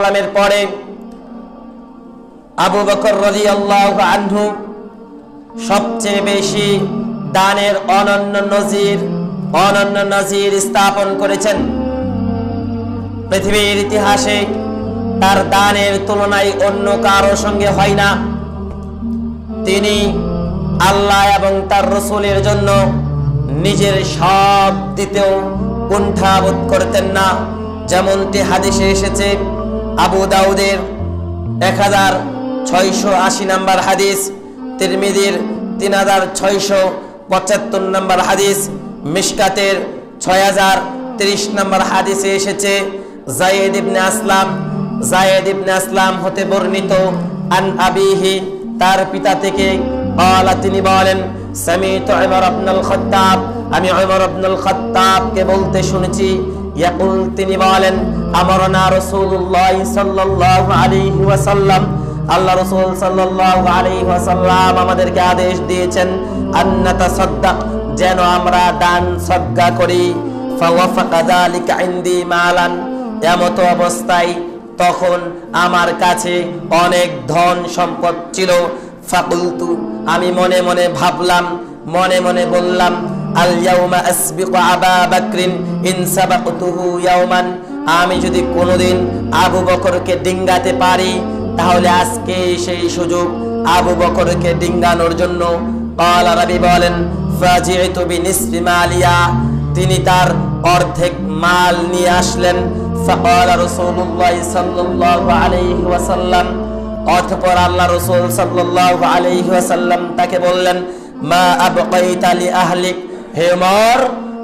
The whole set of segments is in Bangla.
সালামের পরে আবু বকর রাদিয়াল্লাহু আনহু সবচেয়ে বেশি দানের অনন্য নজির অনন্য নজির স্থাপন করেছেন। পৃথিবীর ইতিহাসে তার দানের তুলনায় অন্য কারও সঙ্গে হয় না। তিনি আল্লাহ এবং তার রসুলের জন্য নিজের সব দিতেও কুণ্ঠাবোধ করতেন না, যেমনটি হাদিসে এসেছে। আবু দাউদের এক হাজার ছয়শো আশি নাম্বার হাদিস, তিরমিদির তিন হাজার ছয়শো পঁচাত্তর নাম্বার হাদিস, মিশকাতের ছয় হাজার তিরিশ নাম্বার হাদিসে এসেছে, জায়েদ ইবনে আসলাম, জায়েদ ইবনে আসলাম হতে বর্ণিত, আন আবিহি, তার পিতা থেকে আলা তিনি বলেন, সামিত উমর ইবনুল খাত্তাব আমি উমর ইবনুল খাত্তাবকে বলতে শুনেছি ইয়াকুল, তিনি বলেন আমারনা রাসূলুল্লাহ সাল্লাল্লাহু আলাইহি ওয়াসাল্লাম। আল্লাহ রাসূল সাল্লাল্লাহু আলাইহি ওয়াসাল্লাম আমাদেরকে আদেশ দিয়েছেন আন্নাতা সাদ্দাক যেন আমরা দান সদ্গা করি। ফাওয়াফাকা যালিকা ইনদি মালান। এমত অবস্থায় তখন আমার কাছে অনেক ধন সম্পদ ছিল। ফাকুলতু, আমি মনে মনে ভাবলাম, মনে মনে বললাম আল ইয়াউমা আসবিকু আবা বাকরিন ইন সাবাকতুহু ইয়াউমান। আমি যদি কোনোদিন আবু বকরকে ডিঙ্গাতে পারি, তাহলে আজকে সেই সুযোগ আবু বকরকে ডিঙ্গানোর জন্য কালা রাবি বলেন ফাজিআতু বিনিসফি মালিয়া। তিনি তার অর্ধেক মাল নিয়ে আসলেন। ফাকালা রাসূলুল্লাহ সাল্লাল্লাহু আলাইহি ওয়াসাল্লাম। অতঃপর আল্লাহ রাসূল সাল্লাল্লাহু আলাইহি ওয়াসাল্লাম তাকে বললেন, মা আবকাইতা লি আহলিক? হে ওমর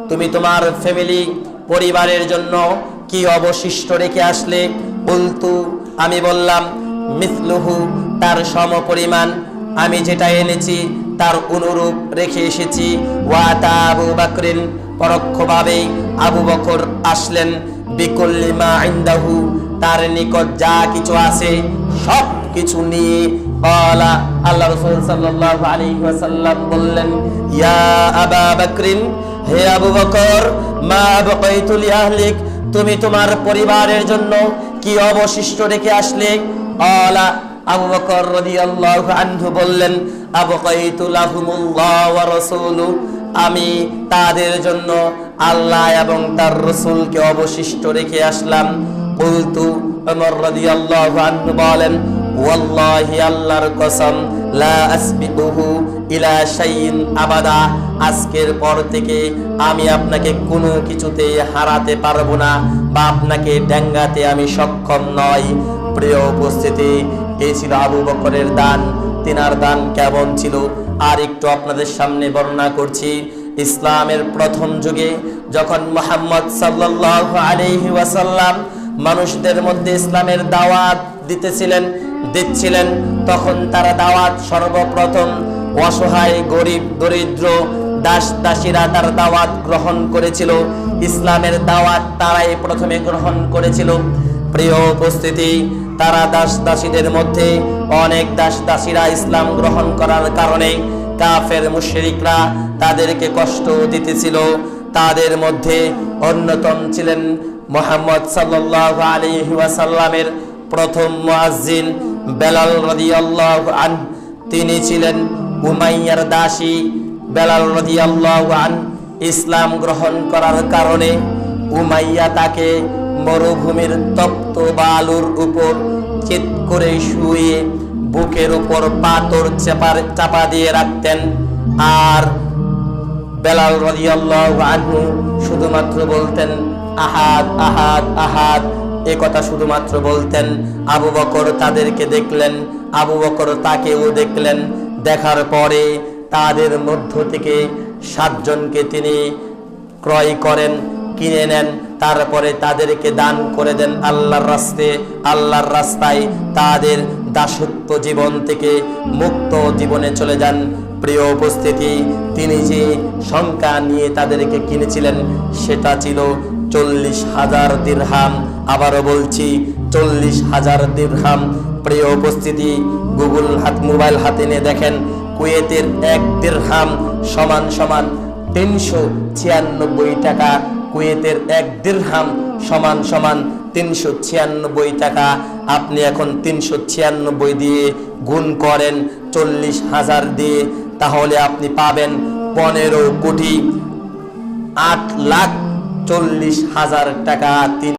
তুমি তোমার ফ্যামিলি পরিবারের জন্য কি অবশিষ্ট রেখে আসলে? বলতু, আমি বললাম, মিসলুহু, তার সমপরিমাণ। আমি যেটা এনেছি, তার অনুরূপ রেখে এসেছি। ওয়াতা আবু বাকরিন। পরোক্ষভাবেই আবু বকর আসলেন। বিকুল্লি মা ইনদাহু, তার নিকট যা কিছু আছে সব কিছু নিয়ে পালা আল্লাহ রসুল সাল্লাহ আলী ওয়াসাল্লাম বললেন, ইয়া আবা বকরিন, হে আবু বকর, মা বকৈতুল ইয়াহলিক তুমি তোমার পরিবারের জন্য কি অবশিষ্ট রেখে আসলে? আলা আবু বকর রাদিয়াল্লাহু আনহু বললেন, আবকাইতু লাহুমুল্লাহ ওয়া রাসূলু, আমি তাদের জন্য আল্লাহ এবং তার রসুলকে অবশিষ্ট রেখে আসলাম। বলতু ওমর রাদিয়াল্লাহু আনহু বলেন, ওয়াল্লাহি আল্লাহর কসম, লা ইলা শাইইন আবাদা। আজকের পর থেকে আমি আপনাকে কোনো কিছুতে হারাতে পারব না বা আপনাকে ডেঙ্গাতে আমি সক্ষম নয় প্রিয় উপস্থিতি, এই ছিল আবু বকরের দান। তিনার দান কেমন ছিল? আর একটু আপনাদের সামনে বর্ণনা করছি। ইসলামের প্রথম যুগে যখন মোহাম্মদ সাল্লাল্লাহু আলাইহি ওয়াসাল্লাম মানুষদের মধ্যে ইসলামের দাওয়াত দিতেছিলেন, দিচ্ছিলেন। তখন তারা দাওয়াত সর্বপ্রথম অসহায়, গরিব, দরিদ্র, দাস, দাসীরা তার দাওয়াত গ্রহণ করেছিল। ইসলামের দাওয়াত তারাই প্রথমে গ্রহণ করেছিল। প্রিয় উপস্থিতি, তারা দাস দাসীদের মধ্যে অনেক দাস দাসীরা ইসলাম গ্রহণ করার কারণে কাফের মুশরিকরা তাদেরকে কষ্ট দিতেছিল। তাদের মধ্যে অন্যতম ছিলেন মোহাম্মদ সাল্লাল্লাহু আলী ওয়াসাল্লামের প্রথম মুয়াজ্জিন বেলাল রাদিয়াল্লাহু আন তিনি ছিলেন উমাইয়ার দাসী বেলাল রাদিয়াল্লাহু আন ইসলাম গ্রহণ করার কারণে উমাইয়া তাকে মরুভূমির তপ্ত বালুর উপর চিত করে শুয়ে বুকের উপর পাথর চাপার চাপা দিয়ে রাখতেন। আর বেলাল রাদিয়াল্লাহু আনহু শুধুমাত্র বলতেন, আহাদ আহাদ আহাদ। এ কথা শুধুমাত্র বলতেন। আবু বকর তাদেরকে দেখলেন, আবু বকর তাকেও দেখলেন। দেখার পরে তাদের মধ্য থেকে সাতজনকে তিনি ক্রয় করেন, কিনে নেন। তারপরে তাদেরকে দান করে দেন আল্লাহর রাস্তে। আল্লাহর রাস্তায় তাদের দাসত্ব জীবন থেকে মুক্ত জীবনে চলে যান। প্রিয় উপস্থিতি, তিনি যে সংখ্যা নিয়ে তাদেরকে কিনেছিলেন, সেটা ছিল চল্লিশ হাজার দিরহাম। আবারও বলছি, চল্লিশ হাজার দিরহাম। প্রিয় উপস্থিতি, গুগল হাত, মোবাইল হাতে নিয়ে দেখেন, কুয়েতের এক দিরহাম সমান সমান তিনশো ছিয়ানব্বই টাকা। কুয়েতের এক দিরহাম সমান সমান তিনশো ছিয়ানব্বই টাকা। আপনি এখন তিনশো ছিয়ানব্বই দিয়ে গুণ করেন চল্লিশ হাজার দিয়ে। তাহলে আপনি পাবেন পনেরো কোটি আট লাখ চল্লিশ হাজার টাকা। তিন